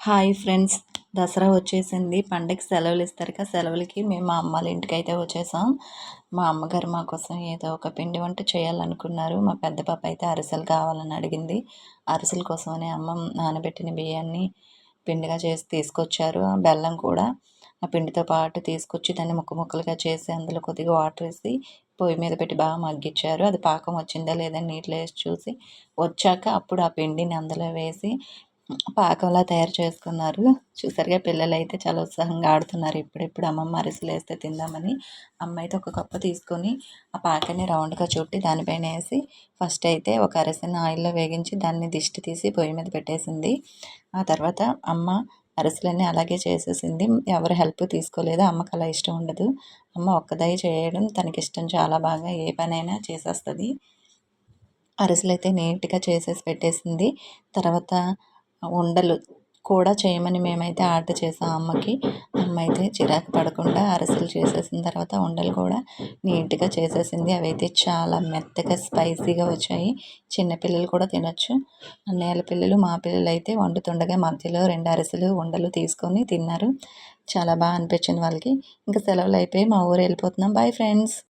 Hi friends Dasara వచ్చేసింది. పండగకి సెలవులు ఇస్తారు కదా సెలవులకి మేము మా అమ్మ వాళ్ళ ఇంటికి అయితే వచ్చేసాం. మా అమ్మగారు మా కోసం ఏదో ఒక పిండి వంట చేయాలనుకున్నారు. మా పెద్ద పాప అయితే అరిసెలు కావాలని అడిగింది. అరిసెల కోసమని అమ్మ నానబెట్టిన బియ్యాన్ని పిండిగా చేసి తీసుకొచ్చారు ఆ బెల్లం కూడా. ఆ పిండితో పాటు తీసుకొచ్చి దాన్ని ముక్క ముక్కలుగా చేసి అందులో కొద్దిగా వాటర్ వేసి పొయ్యి మీద పెట్టి బాగా మగ్గించారు. అది పాకం వచ్చిందా లేదా నీటిలో వేసి చూసి వచ్చాక అప్పుడు ఆ పిండిని అందులో వేసి పాకంలా తయారు చేసుకున్నారు. చూసారుగా పిల్లలు అయితే చాలా ఉత్సాహంగా ఆడుతున్నారు. ఇప్పుడిప్పుడు అమ్మమ్మ అరిసెలు వేస్తే తిందామని అమ్మ అయితే ఒక కప్పు తీసుకొని ఆ పాకాన్ని రౌండ్గా చుట్టి దానిపైన వేసి ఫస్ట్ అయితే ఒక అరిసెని ఆయిల్లో వేగించి దాన్ని దిష్టి తీసి పొయ్యి మీద పెట్టేసింది. ఆ తర్వాత అమ్మ అరిసెలన్నీ అలాగే చేసేసింది. ఎవరు హెల్ప్ తీసుకోలేదు. అమ్మకు అలా ఇష్టం ఉండదు. అమ్మ ఒక్కదై చేయడం తనకి ఇష్టం చాలా బాగా. ఏ పనైనా చేసేస్తుంది. అరిసెలు అయితే నీట్గా చేసేసి పెట్టేసింది. తర్వాత ఉండలు కూడా చేయమని మేమైతే ఆర్డర్ చేసాం అమ్మకి. అమ్మ అయితే చిరాకు పడకుండా అరిసెలు చేసేసిన తర్వాత ఉండలు కూడా నీట్గా చేసేసింది. అవి అయితే చాలా మెత్తగా స్పైసీగా వచ్చాయి. చిన్నపిల్లలు కూడా తినొచ్చు. అన్నయ్యల పిల్లలు మా పిల్లలు అయితే వండుతుండగా మధ్యలో రెండు అరిసెలు ఉండలు తీసుకొని తిన్నారు. చాలా బాగా అనిపించింది వాళ్ళకి. ఇంకా సెలవులు అయిపోయి మా ఊరు వెళ్ళిపోతున్నాం. Bye friends